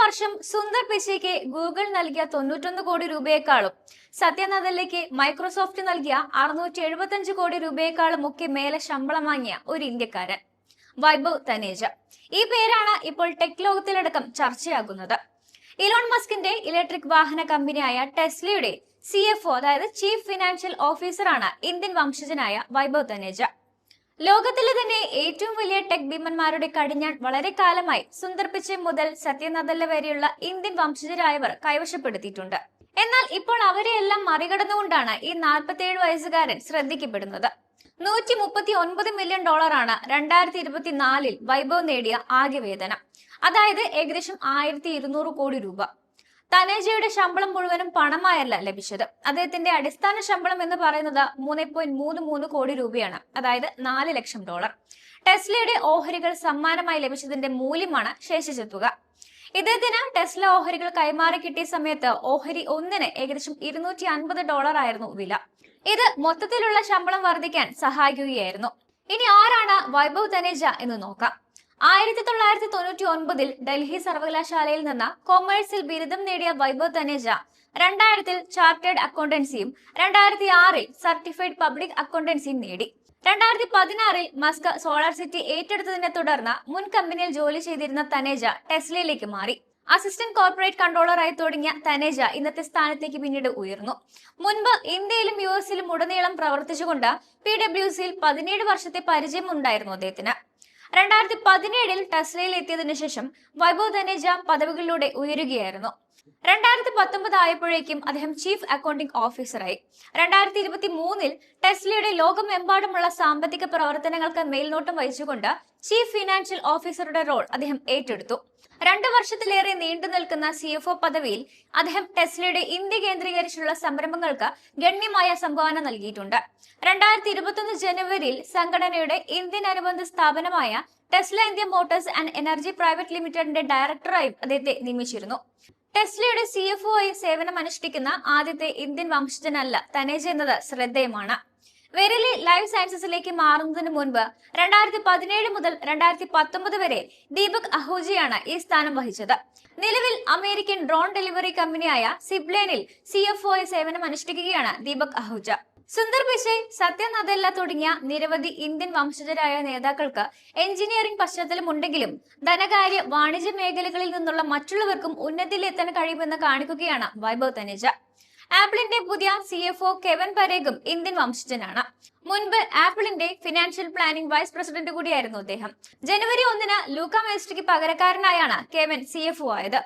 വർഷം സുന്ദർ പിച്ചയ്ക്ക് ഗൂഗിൾ നൽകിയ തൊണ്ണൂറ്റൊന്ന് കോടി രൂപയെക്കാളും സത്യനദലിലേക്ക് മൈക്രോസോഫ്റ്റ് നൽകിയ അറുന്നൂറ്റി എഴുപത്തഞ്ച് കോടി രൂപയെക്കാളും ഒക്കെ മേലെ ശമ്പളം വാങ്ങിയ ഒരു ഇന്ത്യക്കാരൻ. വൈഭവ് തനേജ. ഈ പേരാണ് ഇപ്പോൾ ടെക് ലോകത്തിലടക്കം ചർച്ചയാകുന്നത്. ഇലോൺ മസ്കിന്റെ ഇലക്ട്രിക് വാഹന കമ്പനിയായ ടെസ്ലയുടെ സി അതായത് ചീഫ് ഫിനാൻഷ്യൽ ഓഫീസറാണ് ഇന്ത്യൻ വംശജനായ വൈഭവ് തനേജ. ലോകത്തിലെ തന്നെ ഏറ്റവും വലിയ ടെക് ഭീമന്മാരുടെ കടിഞ്ഞാൺ വളരെ കാലമായി സുന്ദർ പിച്ചെ മുതൽ സത്യനദല്ല വരെയുള്ള ഇന്ത്യൻ വംശജരായവർ കൈവശപ്പെടുത്തിയിട്ടുണ്ട്. എന്നാൽ ഇപ്പോൾ അവരെയെല്ലാം മറികടന്നുകൊണ്ടാണ് ഈ നാൽപ്പത്തിയേഴ് വയസ്സുകാരൻ ശ്രദ്ധിക്കപ്പെടുന്നത്. നൂറ്റി മുപ്പത്തി ഒൻപത് മില്യൺ ഡോളറാണ് രണ്ടായിരത്തി ഇരുപത്തിനാലിൽ വൈഭവ് നേടിയ ആകെ വേതനം. അതായത് ഏകദേശം ആയിരത്തി ഇരുന്നൂറ് കോടി രൂപ. തനേജയുടെ ശമ്പളം മുഴുവനും പണമായല്ല ലഭിച്ചത്. അദ്ദേഹത്തിന്റെ അടിസ്ഥാന ശമ്പളം എന്ന് പറയുന്നത് മൂന്ന് പോയിന്റ് മൂന്ന് മൂന്ന് കോടി രൂപയാണ്. അതായത് നാല് ലക്ഷം ഡോളർ. ടെസ്ലയുടെ ഓഹരികൾ സമ്മാനമായി ലഭിച്ചതിന്റെ മൂല്യമാണ് ശേഷിച്ച തുക ഇദ്ദേഹത്തിന് ടെസ്ല ഓഹരികൾ കൈമാറി കിട്ടിയ സമയത്ത് ഓഹരി ഒന്നിന് ഏകദേശം ഇരുന്നൂറ്റി അൻപത് ഡോളർ ആയിരുന്നു വില. ഇത് മൊത്തത്തിലുള്ള ശമ്പളം വർദ്ധിക്കാൻ സഹായിക്കുകയായിരുന്നു. ഇനി ആരാണ് വൈഭവ് തനേജ എന്ന് നോക്കാം. ആയിരത്തി തൊള്ളായിരത്തി തൊണ്ണൂറ്റി ഒൻപതിൽ ഡൽഹി സർവകലാശാലയിൽ നിന്ന് കൊമേഴ്സിൽ ബിരുദം നേടിയ വൈഭവ് തനേജ രണ്ടായിരത്തിൽ ചാർട്ടേഡ് അക്കൗണ്ടൻസിയും രണ്ടായിരത്തി ആറിൽ സർട്ടിഫൈഡ് പബ്ലിക് അക്കൗണ്ടൻസിയും നേടി. രണ്ടായിരത്തി പതിനാറിൽ മസ്ക് സോളാർ സിറ്റി ഏറ്റെടുത്തതിനെ തുടർന്ന് മുൻ കമ്പനിയിൽ ജോലി ചെയ്തിരുന്ന തനേജ ടെസ്ലയിലേക്ക് മാറി. അസിസ്റ്റന്റ് കോർപ്പറേറ്റ് കൺട്രോളറായി തുടങ്ങിയ തനേജ ഇന്നത്തെ സ്ഥാനത്തേക്ക് പിന്നീട് ഉയർന്നു. മുൻപ് ഇന്ത്യയിലും യു എസിലും ഉടനീളം പ്രവർത്തിച്ചുകൊണ്ട് പി ഡബ്ല്യു സിയിൽ പതിനേഴ് വർഷത്തെ പരിചയം ഉണ്ടായിരുന്നു അദ്ദേഹത്തിന്. രണ്ടായിരത്തി പതിനേഴിൽ ടെസ്ലയിൽ എത്തിയതിനു ശേഷം വൈഭവ് തനേജ പദവികളിലൂടെ ഉയരുകയായിരുന്നു. രണ്ടായിരത്തി പത്തൊമ്പത് ആയപ്പോഴേക്കും അദ്ദേഹം ചീഫ് അക്കൗണ്ടിംഗ് ഓഫീസറായി രണ്ടായിരത്തി ഇരുപത്തി മൂന്നിൽ ടെസ്ലയുടെ ലോകമെമ്പാടുമുള്ള സാമ്പത്തിക പ്രവർത്തനങ്ങൾക്ക് മേൽനോട്ടം വഹിച്ചുകൊണ്ട് ചീഫ് ഫിനാൻഷ്യൽ ഓഫീസറുടെ റോൾ അദ്ദേഹം ഏറ്റെടുത്തു. രണ്ടു വർഷത്തിലേറെ നീണ്ടു നിൽക്കുന്ന സി എഫ് ഒ പദവിയിൽ അദ്ദേഹം ടെസ്ലയുടെ ഇന്ത്യ കേന്ദ്രീകരിച്ചുള്ള സംരംഭങ്ങൾക്ക് ഗണ്യമായ സംഭാവന നൽകിയിട്ടുണ്ട്. രണ്ടായിരത്തി ഇരുപത്തൊന്ന് ജനുവരിയിൽ സംഘടനയുടെ ഇന്ത്യൻ അനുബന്ധ സ്ഥാപനമായ Tesla India Motors and energy private ലിമിറ്റഡിന്റെ ഡയറക്ടറായും അദ്ദേഹത്തെ നിയമിച്ചിരുന്നു. ടെസ്ലയുടെ സി എഫ് ഒ ആയി സേവനം അനുഷ്ഠിക്കുന്ന ആദ്യത്തെ ഇന്ത്യൻ വംശജനല്ല തനേജ് എന്നത് ശ്രദ്ധേയമാണ്. വെരലി ലൈഫ് സയൻസസിലേക്ക് മാറുന്നതിന് മുൻപ് രണ്ടായിരത്തി പതിനേഴ് മുതൽ രണ്ടായിരത്തി പത്തൊമ്പത് വരെ ദീപക് അഹൂജയാണ് ഈ സ്ഥാനം വഹിച്ചത്. നിലവിൽ അമേരിക്കൻ ഡ്രോൺ ഡെലിവറി കമ്പനിയായ സിബ്ലേനിൽ സി എഫ് ഒ സേവനം അനുഷ്ഠിക്കുകയാണ് ദീപക് അഹൂജ. സുന്ദർ പിച്ചൈ സത്യ നദല്ല തുടങ്ങിയ നിരവധി ഇന്ത്യൻ വംശജരായ നേതാക്കൾക്ക് എഞ്ചിനീയറിംഗ് പശ്ചാത്തലമുണ്ടെങ്കിലും ധനകാര്യ വാണിജ്യ മേഖലകളിൽ നിന്നുള്ള മറ്റുള്ളവർക്കും ഉന്നതിയിലെത്താൻ കഴിയുമെന്ന് കാണിക്കുകയാണ് വൈഭവ് തനേജ. ആപ്പിളിന്റെ പുതിയ സി എഫ് ഒ കെവൻ പരേഗും ഇന്ത്യൻ വംശജനാണ്. മുൻപ് ആപ്പിളിന്റെ ഫിനാൻഷ്യൽ പ്ലാനിംഗ് വൈസ് പ്രസിഡന്റ് കൂടിയായിരുന്നു അദ്ദേഹം. ജനുവരി ഒന്നിന് ലൂക്ക മേസ്റ്റിക്ക് പകരക്കാരനായാണ് കെവൻ സി എഫ് ഒ ആയത്.